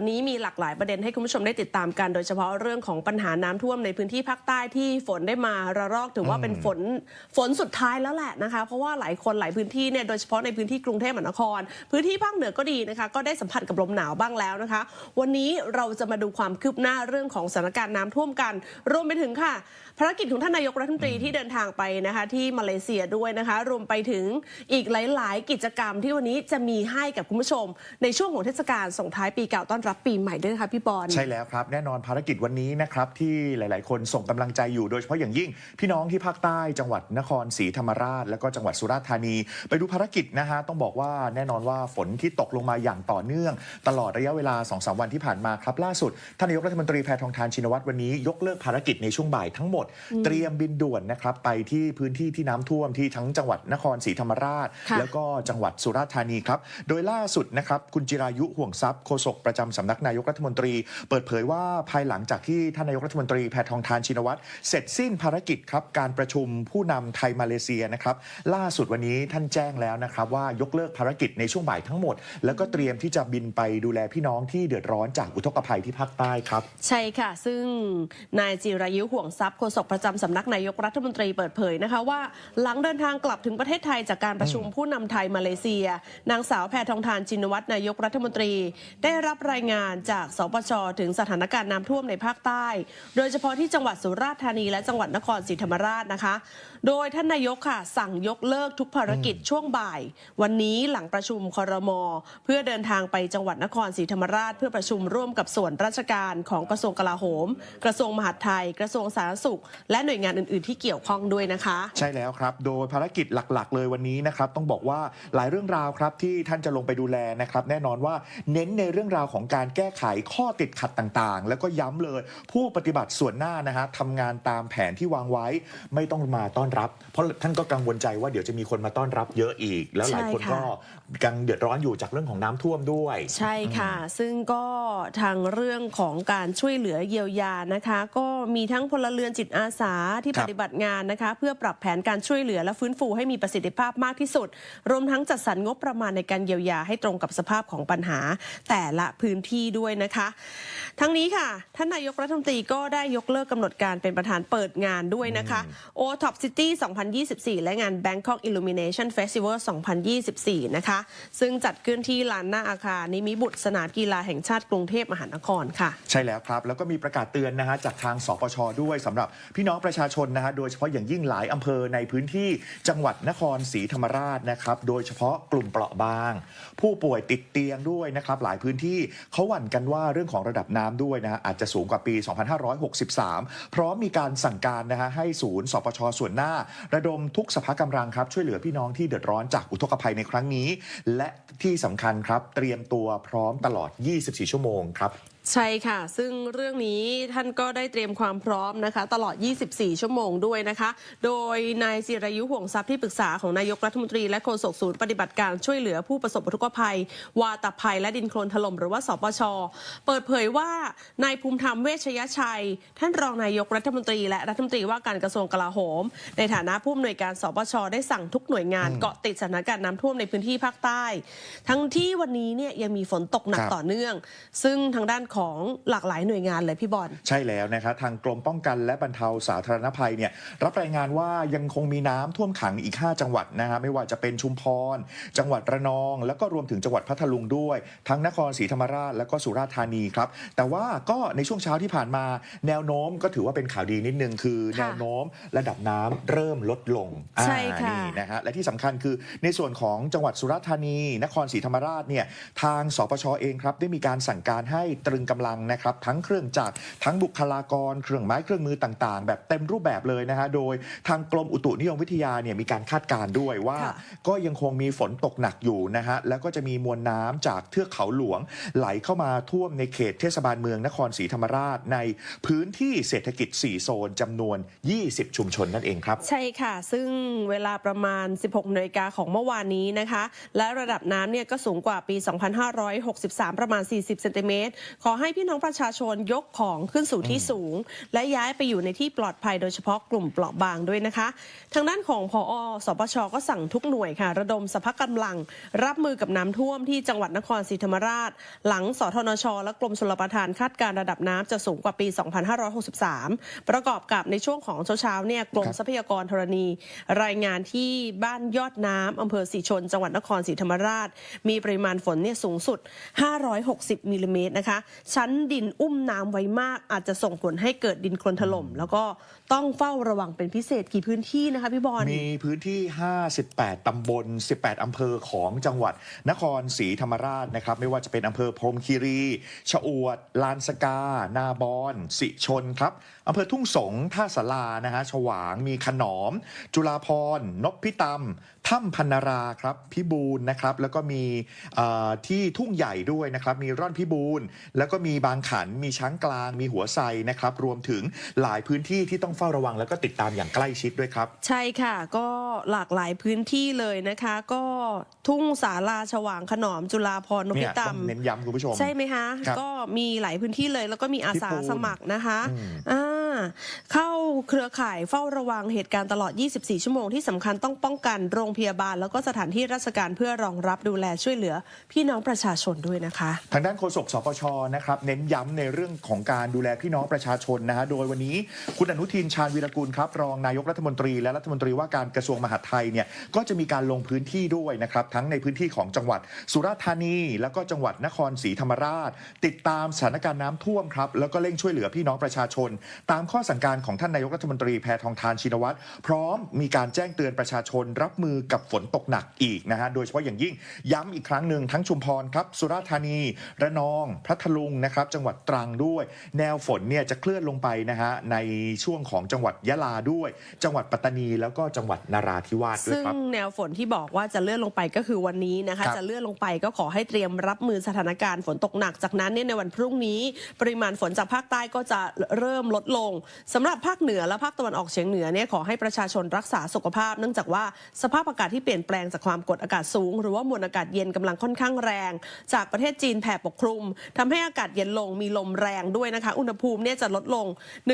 วันนี้มีหลากหลายประเด็นให้คุณผู้ชมได้ติดตามกันโดยเฉพาะเรื่องของปัญหาน้ำท่วมในพื้นที่ภาคใต้ที่ฝนได้มาระลอกถือว่าเป็นฝนฝนสุดท้ายแล้วแหละนะคะ เพราะว่าหลายคนหลายพื้นที่เนี่ยโดยเฉพาะในพื้นที่กรุงเทพมหานคร พื้นที่ภาคเหนือก็ดีนะคะ ก็ได้สัมผัสกับลมหนาวบ้างแล้วนะคะ วันนี้เราจะมาดูความคืบหน้าเรื่องของสถานการณ์น้ำท่วมกัน รวมไปถึงค่ะภารกิจของท่านนายกรัฐมนตรีที่เดินทางไปนะคะ ที่มาเลเซียด้วยนะคะ รวมไปถึงอีกหลาย ๆ กิจกรรมที่วันนี้จะมีให้กับคุณผู้ชม ในช่วงของเทศกาลส่งท้ายปีเก่าต้อนรับปีใหม่ด้วยนะคะพี่บอลใช่แล้วครับ แน่นอนภารกิจวันนี้นะครับที่หลาย ๆ คนส่งกำลังใจอยู่โดยเฉพาะอย่างยิ่ง พี่น้องที่ภาคใต้จังหวัดนครศรีธรรมราช แล้วก็จังหวัดสุราษฎร์ธานี ไปดูภารกิจนะฮะต้องบอกว่าแน่นอนว่าฝนที่ตกลงมาอย่างต่อเนื่อง ตลอดระยะเวลา2อสวันที่ผ่านมาครับล่าสุดท่านนายกรัฐมนตรีแพทองทานชินวัตรวันนี้ยกเลิกภารกิจในช่วงบ่ายทั้งหมด เตรียมบินด่วนนะครับไปที่พื้นที่ที่น้ำท่วมที่ทั้งจังหวัดนครศรีธรรมราชค่ะแล้วก็จังหวัดสุราษฎร์ธานีครับโดยล่าสุดนะครับคุณจิรายุห่วงทรัพย์โฆษกประจำสำนักนายกรัฐมนตรี เปิดเผยว่าภายหลังจากที่ท่านนายกรัฐมนตรีแพทองทานชินวัตรเสร็จสิ้นภารกิจครับการประชุมผู้นำไทยมาเลเซียนะครับล่าสุดวันนี้ท่านแจ้งแล้วนะครับว่ายกเลิกภารกิจในช่วงบ่ายทั้งหมด แล้วก็เตรียมที่จะบินไปดูแลพี่น้องที่เดือดร้อนจากอุทกภัยที่ภาคใต้ครับ ใช่ค่ะ ซึ่งนายจิรายุห่วงทรัพย์โฆษกประจำสำนักนายกรัฐมนตรีเปิดเผยนะคะว่า หลังเดินทางกลับถึงประเทศไทยจากการประชุมผู้นำไทยมาเลเซีย นางสาวแพทองทานชินวัตรนายกรัฐมนตรี ได้รับรายายงานจากสปชถึงสถานการณ์น้ำท่วมในภาคใต้ โดยเฉพาะที่จังหวัดสุราษฎร์ธานีและจังหวัดนครศรีธรรมราชนะคะโดยท่านนายกค่ะสั่งยกเลิกทุกภารกิจช่วงบ่าย วันนี้หลังประชุมครมเพื่อเดินทางไปจังหวัดนครศรีธรรมราช เพื่อประชุมร่วมกับส่วนราชการของกระทรวงกลาโหม กระทรวงมหาดไทย กระทรวงสาธารณสุข และหน่วยงานอื่น ๆ ที่เกี่ยวข้องด้วยนะคะ ใช่แล้วครับ โดยภารกิจหลักๆ เลยวันนี้นะครับต้องบอกว่าหลายเรื่องราวครับที่ท่านจะลงไปดูแลนะครับแน่นอนว่าเน้นในเรื่องราวของการแก้ไขข้อติดขัดต่างๆ แล้วก็ย้ำเลย ผู้ปฏิบัติส่วนหน้านะฮะทำงานตามแผนที่วางไว้ไม่ต้องมาต้อนรับ เพราะท่านก็กังวลใจว่าเดี๋ยวจะมีคนมาต้อนรับเยอะอีก แล้วหลายคนใช่ค่ะก็กังเดือดร้อนอยู่จากเรื่องของน้ำท่วมด้วย ใช่ค่ะ ซึ่งก็ทางเรื่องของการช่วยเหลือเยียวยานะคะ ก็มีทั้งพลเรือนจิตอาสาที่ครัปบฏิบัติงานนะคะ เพื่อปรับแผนการช่วยเหลือและฟื้นฟูให้มีประสิทธิภาพมากที่สุด รวมทั้งจัดสรรงบประมาณในการเยียวยาให้ตรงกับสภาพของปัญหาแต่ละพื้นที่ด้วยนะคะ ทั้งนี้ค่ะ ท่านนายกรัฐมนตรีก็ได้ยกเลิกกำหนดการเป็นประธานเปิดงานด้วยนะคะ o t o p City 2024 และงาน Bangkok Illumination Festival 2024 นะคะ ซึ่งจัดขึ้นที่ลานหน้าอาคารนิมิบุตรสนามกีฬาแห่งชาติกรุงเทพมหานครค่ะ ใช่แล้วครับ แล้วก็มีประกาศเตือนนะฮะจากทางสปชด้วยสำหรับพี่น้องประชาชนนะฮะโดยเฉพาะอย่างยิ่งหลายอำเภอในพื้นที่จังหวัดนครศรีธรรมราชนะครับโดยเฉพาะกลุ่มเปราะบาง ผู้ป่วยติดเตียงด้วยนะครับหลายพื้นที่เขาหวั่นกันว่าเรื่องของระดับน้ำด้วยนะฮะอาจจะสูงกว่าปี 2563 พร้อมมีการสั่งการนะฮะให้ศูนย์สปชส่วนหน้า ระดมทุกสภากำลังครับ ช่วยเหลือพี่น้องที่เดือดร้อนจากอุทกภัยในครั้งนี้ และที่สำคัญครับเตรียมตัวพร้อมตลอด 24 ชั่วโมงครับ ใช่ค่ะ ซึ่งเรื่องนี้ท่านก็ได้เตรียมความพร้อมนะคะ ตลอด 24 ชั่วโมงด้วยนะคะ โดยนายจิรายุห่วงทรัพย์ที่ปรึกษาของนายกรัฐมนตรีและโฆษกศูนย์ปฏิบัติการช่วยเหลือผู้ประสบอุทกภัย วาตภัยและดินโคลนถล่มหรือว่าสปช เปิดเผยว่านายภูมิธรรมเวชยชัย ท่านรองนายกรัฐมนตรี และรัฐมนตรีว่าการกระทรวงกลาโหม ในฐานะผู้อำนวยการสปช ได้สั่งทุกหน่วยงานเกาะติดสถานการณ์น้ำท่วมในพื้นที่ภาคใต้ ทั้งที่วันนี้เนี่ยยังมีฝนตกหนักต่อเนื่อง ซึ่งทางด้านของหลากหลายหน่วยงานเลยพี่บอลใช่แล้วนะครับทางกรมป้องกันและบรรเทาสาธารณภัยเนี่ยรับรายงานว่ายังคงมีน้ำท่วมขังอีก 5 จังหวัดนะฮะไม่ว่าจะเป็นชุมพร จังหวัดระนอง แล้วก็รวมถึงจังหวัดพัทลุงด้วย ทั้งนครศรีธรรมราชและก็สุราษฎร์ธานีครับแต่ว่าก็ในช่วงเช้าที่ผ่านมา แนวโน้มก็ถือว่าเป็นข่าวดีนิดนึงคือค่ะแนวโน้มระดับน้ำเริ่มลดลงใช่ค่ะอ่านี่นะฮะและที่สำคัญคือในส่วนของจังหวัดสุราษฎร์ธานี นครศรีธรรมราชเนี่ยทางสปชเองครับได้มีการสั่งการให้ตรึงกำลังนะครับทั้งเครื่องจักรทั้งบุคลากร เครื่องไม้เครื่องมือต่างๆ แบบเต็มรูปแบบเลยนะฮะโดยทางกรมอุตุนิยมวิทยาเนี่ยมีการคาดการณ์ด้วยว่าค่ะก็ยังคงมีฝนตกหนักอยู่นะฮะแล้วก็จะมีมวลน้ำจากเทือกเขาหลวง ไหลเข้ามาท่วมในเขตเทศบาลเมืองนครศรีธรรมราช ในพื้นที่เศรษฐกิจ 4 โซนจำนวน 20 ชุมชนนั่นเองครับ ใช่ค่ะ ซึ่งเวลาประมาณ 16นาฬิกาของเมื่อวานนี้นะคะ และระดับน้ำเนี่ยก็สูงกว่าปี 2563 ประมาณ 40 เซนติเมตรขอให้พี่น้องประชาชนยกของขึ้นสู่ที่สูง และย้ายไปอยู่ในที่ปลอดภัยโดยเฉพาะกลุ่มเปราะบางด้วยนะคะ ทางด้านของพอสปชก็สั่งทุกหน่วยค่ะ ระดมสภากำลัง รับมือกับน้ำท่วมที่จังหวัดนครศรีธรรมราช หลังสทนช และกรมชลประทานคาดการณ์ระดับน้ำจะสูงกว่าปี 2563 ประกอบกับในช่วงของเช้าๆเนี่ยกรมครับทรัพยากรธรณี รายงานที่บ้านยอดน้ำอำเภอสีชน จังหวัดนครศรีธรรมราช มีปริมาณฝนเนี่ยสูงสุด 560มิลลิเมตรนะคะชั้นดินอุ้มน้ำไว้มาก อาจจะส่งผลให้เกิดดินโคลนถล่ม แล้วก็ต้องเฝ้าระวังเป็นพิเศษกี่พื้นที่นะคะพี่บอลมีพื้นที่ 58 ตำบล 18 อำเภอของจังหวัด นครศรีธรรมราชนะครับ ไม่ว่าจะเป็นอำเภอพรหมคีรีชะอวด ลานสกา นาบอนสิชนครับอำเภอทุ่งสงศ์ท่าสารานะฮะฉวางมีขนอม จุฬาพรณ์นพพิตำ ถ้ำพันนาราครับพิบูลนะครับ แล้วก็มีที่ทุ่งใหญ่ด้วยนะครับ มีร่อนพิบูลแล้วก็มีบางขัน มีช้างกลาง มีหัวไซนะครับ รวมถึงหลายพื้นที่ที่ต้องเฝ้าระวัง แล้วก็ติดตามอย่างใกล้ชิดด้วยครับ ใช่ค่ะ ก็หลากหลายพื้นที่เลยนะคะ ก็ทุ่งสาราฉว่างขนอมจุฬาพรนพิตามเน้นย้ำคุณผู้ชม ใช่ไหมคะ ก็มีหลายพื้นที่เลย แล้วก็มีอาสาสมัครนะคะอ่า เข้าเครือข่ายเฝ้าระวังเหตุการณ์ตลอด 24 ชั่วโมงที่สำคัญต้องป้องกันโรงพยาบาล แล้วก็สถานที่ราชการเพื่อรองรับดูแลช่วยเหลือ พี่น้องประชาชนด้วยนะคะ ทางด้านโฆษกสปชนะครับเน้นย้ำในเรื่องของการดูแลพี่น้องประชาชนนะฮะโดยวันนี้คุณอนุทินชาญวีรกูลครับรองนายกรัฐมนตรี และรัฐมนตรีว่าการกระทรวงมหาดไทยเนี่ยก็จะมีการลงพื้นที่ด้วยนะครับทั้งในพื้นที่ของจังหวัดสุราษฎร์ธานี แล้วก็จังหวัดนครศรีธรรมราช ติดตามสถานการณ์น้ำท่วมครับแล้วก็เร่งช่วยเหลือพี่น้องประชาชน ตามข้อสั่งการของท่านนายกรัฐมนตรีแพทองทานชินวัตรพร้อมมีการแจ้งเตือนประชาชนรับมือกับฝนตกหนักอีกนะฮะโดยเฉพาะอย่างยิ่งย้ำอีกครั้งหนึ่งทั้งชุมพรครับสุราษฎร์ธานี ระนองพัทลุงนะครับจังหวัดตรังด้วย แนวฝนเนี่ยจะเคลื่อนลงไปนะฮะในช่วงของจังหวัดยะลาด้วย จังหวัดปัตตานีแล้วก็จังหวัดนาราธิวาสด้วยซึ่งครับแนวฝนที่บอกว่าจะเลื่อนลงไปก็คือวันนี้นะคะครับจะเลื่อนลงไปก็ขอให้เตรียมรับมือสถานการณ์ฝนตกหนักจากนั้นเนี่ยในวันพรุ่งนี้ ปริมาณฝนจากภาคใต้ก็จะเริ่มลดลงสำหรับภาคเหนือและภาคตะวันออกเฉียงเหนือเนี่ยขอให้ประชาชนรักษาสุขภาพ เนื่องจากว่าสภาพอากาศที่เปลี่ยนแปลงจากความกดอากาศสูง หรือว่ามวลอากาศเย็นกำลังค่อนข้างแรง จากประเทศจีนแผ่ปกคลุมทำให้อากาศเย็นลงมีลมแรงด้วยนะคะ อุณหภูมิเนี่ยจะลดลง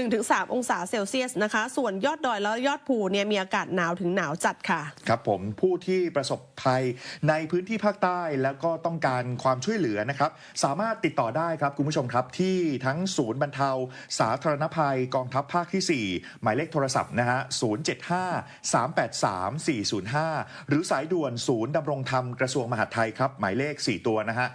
1-3 องศาเซลเซียสนะคะ ส่วนยอดดอยแล้วยอดภูเนี่ยมีอากาศหนาวถึงหนาวจัดค่ะ ครับผมผู้ที่ประสบภัยในพื้นที่ภาคใต้แล้วก็ต้องการความช่วยเหลือนะครับสามารถติดต่อได้ครับคุณผู้ชมครับที่ทั้งศูนย์บรรเทา สาธารณภัยกองทัพภาคที่ 4 หมายเลขโทรศัพท์นะฮะ 075 383 405 หรือสายด่วนศูนย์ดำรงธรรมกระทรวงมหาดไทยครับ หมายเลข 4 ตัวนะฮะ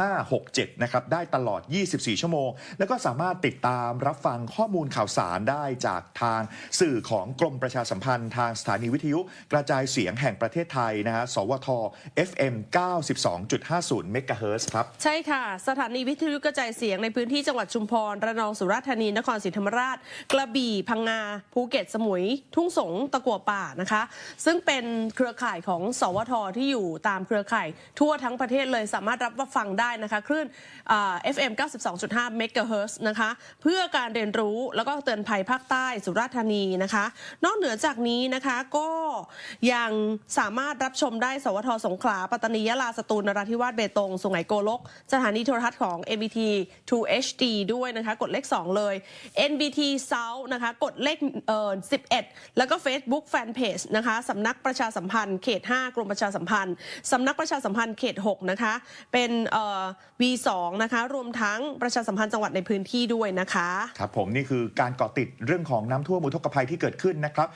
1567 นะครับ ได้ตลอด 24 ชั่วโมง แล้วก็สามารถติดตามรับฟังข้อมูลข่าวสารได้จากทางสื่อของกรมประชาสัมพันธ์ทางสถานีวิทยุ กระจายเสียงแห่งประเทศไทยนะฮะ สวท FM 92.50เมกะเฮิรตซ์ครับ ใช่ค่ะ สถานีวิทยุกระจายเสียงในพื้นที่จังหวัดชุมพร ระนอง สุราษฎร์ธานี นครศรีธรรมราช กระบี่ พังงา ภูเก็ต สมุย ทุ่งสง ตะกัวป่านะคะ ซึ่งเป็นเครือข่ายของสวทที่อยู่ตามเครือข่ายทั่วทั้งประเทศเลยสามารถรับฟังได้นะคะคลื่นอ่า FM 92.5เมกะเฮิรตซ์นะคะ เพื่อการเรียนรู้แล้วก็เตือนภัยภาคใต้สุราษฎร์ธานีนะคะ นอกเหนือจากนี้นะคะก็ยังสามารถรับชมได้สวทสงขลาปัตตานียะลาสตูลนราธิวาสเบตงสุไหงโกลก สถานีโทรทัศน์ของ NBT 2 HD ด้วยนะคะ กดเลข 2 เลย NBT South นะคะ กดเลขเอ่อ11 แล้วก็ Facebook Fanpage นะคะสำนักประชาสัมพันธ์เขต 5 กรมประชาสัมพันธ์สำนักประชาสัมพันธ์เขต 6 นะคะ เป็นเอ่อ V2 นะคะ รวมทั้งประชาสัมพันธ์จังหวัดในพื้นที่ด้วยนะคะ ครับผมนี่คือการเกาะติดเรื่องของน้ำท่วมอุทกภัยที่เกิดขึ้นนะครับ